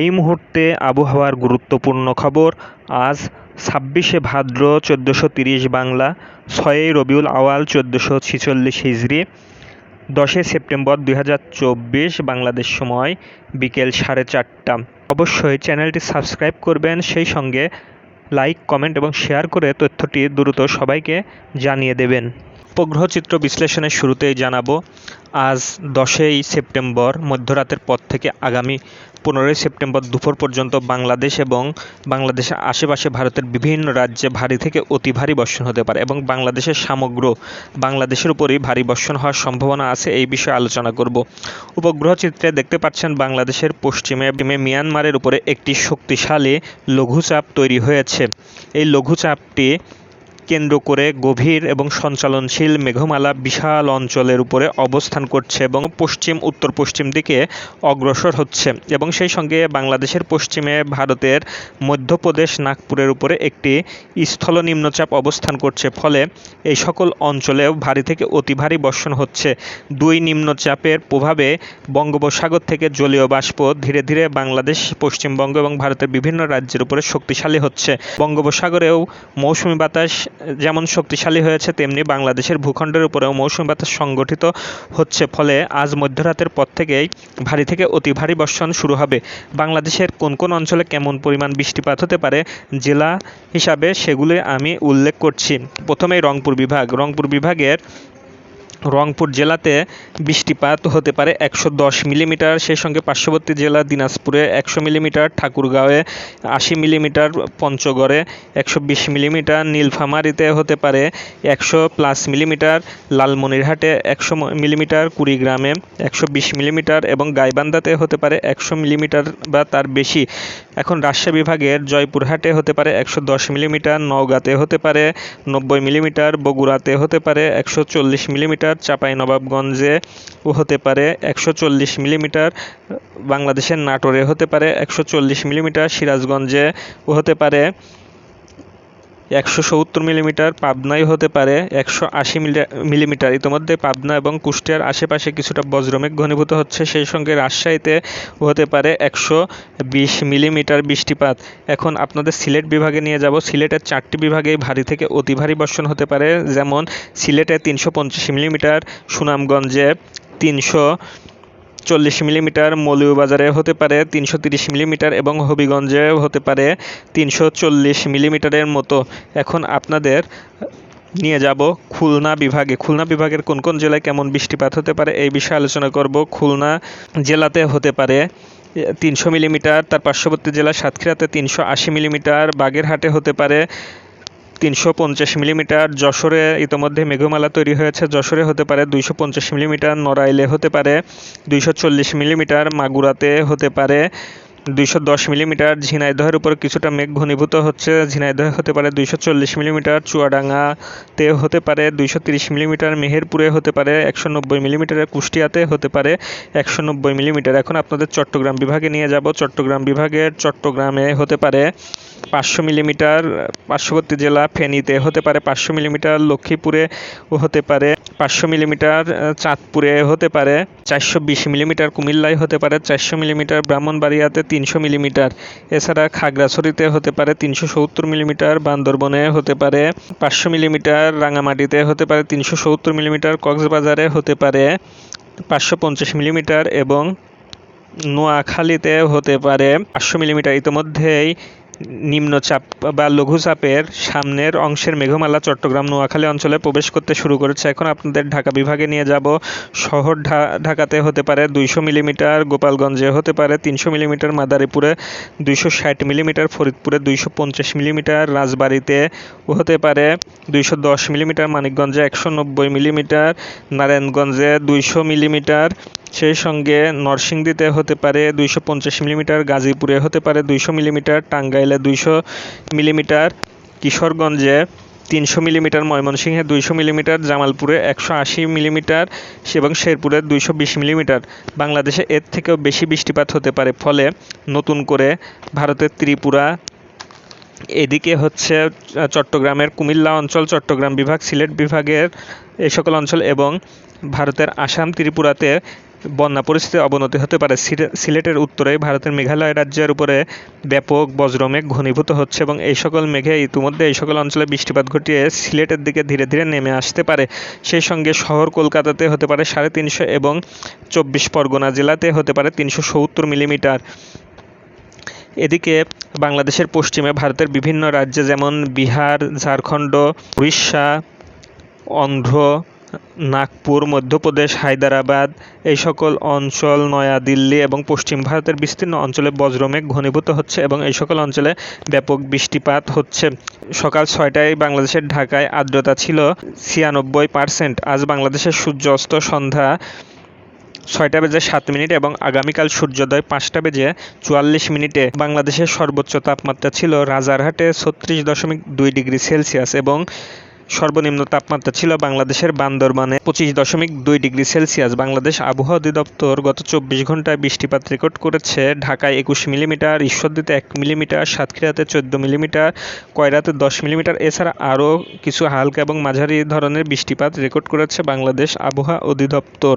এই মুহূর্তে আবহাওয়ার গুরুত্বপূর্ণ খবর। আজ ছাব্বিশে ভাদ্র চোদ্দোশো তিরিশ বাংলা, ছয়ই রবিউল আওয়াল চোদ্দোশো ছিচল্লিশ হিজড়ি দশই সেপ্টেম্বর দুই হাজার চব্বিশ বাংলাদেশ সময়, বিকেল সাড়ে চারটা। অবশ্যই চ্যানেলটি সাবস্ক্রাইব করবেন, সেই সঙ্গে লাইক, কমেন্ট এবং শেয়ার করে তথ্যটি দ্রুত সবাইকে জানিয়ে দেবেন। উপগ্রহ চিত্র বিশ্লেষণের শুরুতেই জানাব, আজ দশই সেপ্টেম্বর, মধ্যরাতের পর থেকে আগামী পনেরোই সেপ্টেম্বর দুপুর পর্যন্ত বাংলাদেশ এবং বাংলাদেশের আশেপাশে ভারতের বিভিন্ন রাজ্যে ভারী থেকে অতি ভারী বর্ষণ হতে পারে এবং বাংলাদেশের সমগ্র, বাংলাদেশের উপরই ভারী বর্ষণ হওয়ার সম্ভাবনা আছে এই বিষয়ে আলোচনা করব। উপগ্রহ চিত্রে দেখতে পাচ্ছেন বাংলাদেশের পশ্চিমে মিয়ানমারের উপরে একটি শক্তিশালী লঘুচাপ তৈরি হয়েছে। এই লঘুচাপটি কেন্দ্র করে গভীর এবং সঞ্চালনশীল মেঘমালা বিশাল অঞ্চলের উপরে অবস্থান করছে এবং পশ্চিম উত্তর পশ্চিম দিকে অগ্রসর হচ্ছে এবং সেই সঙ্গে বাংলাদেশের পশ্চিমে ভারতের মধ্যপ্রদেশ, নাগপুরের উপরে একটি স্থল নিম্নচাপ অবস্থান করছে। ফলে এই সকল অঞ্চলেও ভারী থেকে অতি ভারী বর্ষণ হচ্ছে। দুই নিম্নচাপের প্রভাবে বঙ্গোপসাগর থেকে জলীয় বাষ্প ধীরে ধীরে বাংলাদেশ, পশ্চিমবঙ্গ এবং ভারতের বিভিন্ন রাজ্যের উপরে শক্তিশালী হচ্ছে। বঙ্গোপসাগরেও মৌসুমি বাতাস যেমন শক্তিশালী হয়েছে, তেমনি বাংলাদেশের ভূখণ্ডের উপরেও মৌসুমি বাতাস সংগঠিত হচ্ছে। ফলে আজ মধ্যরাতের পর থেকেই ভারী থেকে অতি ভারী বর্ষণ শুরু হবে। বাংলাদেশের কোন কোন অঞ্চলে কেমন পরিমাণ বৃষ্টিপাত হতে পারে জেলা হিসাবে সেগুলি আমি উল্লেখ করছি। প্রথমেই রংপুর বিভাগ। রংপুর বিভাগের রংপুর জেলাতে বৃষ্টিপাত হতে পারে একশো দশ মিলিমিটার, সেই সঙ্গে পার্শ্ববর্তী জেলা দিনাজপুরে একশো মিলিমিটার, ঠাকুরগাঁওয়ে আশি মিলিমিটার, পঞ্চগড়ে একশো বিশ মিলিমিটার, নীলফামারীতে হতে পারে একশো প্লাস মিলিমিটার, লালমনিরহাটে একশো মিলিমিটার, কুড়িগ্রামে একশো বিশ মিলিমিটার এবং গাইবান্ধাতে হতে পারে একশো মিলিমিটার বা তার বেশি। এখন রাজশাহী বিভাগের জয়পুরহাটে হতে পারে একশো দশ মিলিমিটার, নওগাঁতে হতে পারে নব্বই মিলিমিটার, বগুড়াতে হতে পারে একশো চল্লিশ মিলিমিটার মিলিমিটার নবাবগঞ্জে হতে পারে একশো চল্লিশ মিলিমিটার, বাংলাদেশের নাটোরে হতে পারে একশো চল্লিশ মিলিমিটার, সিরাজগঞ্জে হতে পারে একশো সত্তর মিলিমিটার পাবনায় হতে পারে, একশো আশি মিলিমিটার। ইতিমধ্যে পাবনা এবং কুষ্টিয়ার আশেপাশে কিছুটা বজ্রমেঘ ঘনীভূত হচ্ছে। সেই সঙ্গে রাজশাহীতে হতে পারে একশো বিশ মিলিমিটার বৃষ্টিপাত। এখন আপনাদের সিলেট বিভাগে নিয়ে যাব। সিলেটের চারটি বিভাগেই ভারী থেকে অতি ভারী বর্ষণ হতে পারে। যেমন সিলেটে তিনশো পঞ্চাশ মিলিমিটার, সুনামগঞ্জে তিনশো চল্লিশ মিলিমিটার মৌলভীবাজারে হতে পারে তিনশো তিরিশ মিলিমিটার এবং হবিগঞ্জে হতে পারে তিনশো চল্লিশ মিলিমিটারের মতো। এখন আপনাদের নিয়ে যাব খুলনা বিভাগে। খুলনা বিভাগের কোন কোন জেলায় কেমন বৃষ্টিপাত হতে পারে এই বিষয়ে আলোচনা করব। খুলনা জেলাতে হতে পারে তিনশো মিলিমিটার, তার পার্শ্ববর্তী জেলা সাতক্ষীরাতে তিনশো আশি মিলিমিটার, বাগেরহাটে হতে পারে তিনশো পঞ্চাশ মিলিমিটার। যশোরে ইতোমধ্যে মেঘমালা তৈরি হয়েছে। যশোরে হতে পারে দুইশো পঞ্চাশ মিলিমিটার, নড়াইলে হতে পারে দুইশো চল্লিশ মিলিমিটার, মাগুরাতে হতে পারে দুইশো দশ মিলিমিটার ঝিনাইদহের উপর কিছুটা মেঘ ঘনীভূত হচ্ছে। ঝিনাইদহে হতে পারে দুইশো চল্লিশ মিলিমিটার, চুয়াডাঙ্গাতে হতে পারে দুইশো তিরিশ মিলিমিটার, মেহেরপুরে হতে পারে একশো নব্বই মিলিমিটারের কুষ্টিয়াতে হতে পারে একশো নব্বই মিলিমিটার। এখন আপনাদের চট্টগ্রাম বিভাগে নিয়ে যাব। চট্টগ্রাম বিভাগের চট্টগ্রামে হতে পারে পাঁচশো মিলিমিটার, পার্শ্ববর্তী জেলা ফেনীতে হতে পারে পাঁচশো মিলিমিটার, লক্ষ্মীপুরে হতে পারে পাঁচশো মিলিমিটার, চাঁদপুরে হতে পারে চারশো বিশ মিলিমিটার, কুমিল্লায় হতে পারে চারশো মিলিমিটার, ব্রাহ্মণবাড়িয়াতে তিনশো মিলিমিটার। এছাড়া খাগড়াছড়িতে হতে পারে তিনশো সত্তর মিলিমিটার, বান্দরবনে হতে পারে পাঁচশো মিলিমিটার, রাঙামাটিতে হতে পারে তিনশো সত্তর মিলিমিটার, কক্সবাজারে হতে পারে পাঁচশো পঞ্চাশ মিলিমিটার এবং নোয়াখালীতে হতে পারে পাঁচশো মিলিমিটার। ইতিমধ্যেই নিম্নচাপ বা লঘুচাপের সামনের অংশের মেঘমালা চট্টগ্রাম নোয়াখালী অঞ্চলে প্রবেশ করতে শুরু করেছে। এখন আপনাদের ঢাকা বিভাগে নিয়ে যাব। শহর ঢাকাতে হতে পারে দুইশো মিলিমিটার, গোপালগঞ্জে হতে পারে তিনশো মিলিমিটার, মাদারীপুরে দুইশো ষাট মিলিমিটার, ফরিদপুরে দুইশো পঞ্চাশ মিলিমিটার, রাজবাড়িতে হতে পারে দুইশো দশ মিলিমিটার, মানিকগঞ্জে একশো নব্বই মিলিমিটার, নারায়ণগঞ্জে দুইশো মিলিমিটার সেই সঙ্গে নরসিংদীতে হতে পারে দুইশো পঞ্চাশ মিলিমিটার, গাজীপুরে হতে পারে দুইশো মিলিমিটার, টাঙ্গাইলে দুইশো মিলিমিটার, কিশোরগঞ্জে তিনশো মিলিমিটার, ময়মনসিংহে দুইশো মিলিমিটার, জামালপুরে একশো আশি মিলিমিটার এবং শেরপুরে দুইশো বিশ মিলিমিটার। বাংলাদেশে এর থেকেও বেশি বৃষ্টিপাত হতে পারে, ফলে নতুন করে ভারতের ত্রিপুরা, এদিকে হচ্ছে চট্টগ্রামের কুমিল্লা অঞ্চল, চট্টগ্রাম বিভাগ, সিলেট বিভাগের এই সকল অঞ্চল এবং ভারতের আসাম, ত্রিপুরাতে বন্যা পরিস্থিতির অবনতি হতে পারে। সিলে- সিলেটের উত্তরে ভারতের মেঘালয় রাজ্যের উপরে ব্যাপক বজ্রমেঘ ঘনীভূত হচ্ছে এবং এই সকল মেঘে ইতিমধ্যে এই সকল অঞ্চলে বৃষ্টিপাত ঘটিয়ে সিলেটের দিকে ধীরে ধীরে নেমে আসতে পারে। সেই সঙ্গে শহর কলকাতাতে হতে পারে সাড়ে তিনশো এবং চব্বিশ পরগনা জেলাতে হতে পারে তিনশো সত্তর মিলিমিটার। এদিকে বাংলাদেশের পশ্চিমে ভারতের বিভিন্ন রাজ্যে যেমন বিহার, ঝাড়খণ্ড, উড়িষ্যা, অন্ধ্র নাগপুর, মধ্যপ্রদেশ, হায়দ্রাবাদ, এই সকল অঞ্চল, নয়াদিল্লি এবং পশ্চিম ভারতের বিস্তীর্ণ অঞ্চলে বজ্রমেঘ ঘনীভূত হচ্ছে এবং এই সকল অঞ্চলে ব্যাপক বৃষ্টিপাত হচ্ছে। সকাল ছয়টায় বাংলাদেশের ঢাকায় আর্দ্রতা ছিল ছিয়ানব্বই পার্সেন্ট আজ বাংলাদেশের সূর্য অস্ত সন্ধ্যা ছয়টা বেজে সাত মিনিট এবং আগামীকাল সূর্যোদয় পাঁচটা বেজে চুয়াল্লিশ মিনিটে। বাংলাদেশের সর্বোচ্চ তাপমাত্রা ছিল রাজারহাটে ছত্রিশ দশমিক দুই ডিগ্রি সেলসিয়াস এবং সর্বনিম্ন তাপমাত্রা ছিল বাংলাদেশের বান্দরবানে পঁচিশ দশমিক দুই ডিগ্রি সেলসিয়াস। বাংলাদেশ আবহাওয়া অধিদপ্তর গত চব্বিশ ঘন্টায় বৃষ্টিপাত রেকর্ড করেছে। ঢাকায় একুশ মিলিমিটার, ঈশ্বরদীতে এক মিলিমিটার, সাতক্ষীরাতে চোদ্দ মিলিমিটার, কয়রাতে দশ মিলিমিটার। এছাড়া আরও কিছু হালকা এবং মাঝারি ধরনের বৃষ্টিপাত রেকর্ড করেছে বাংলাদেশ আবহাওয়া অধিদপ্তর।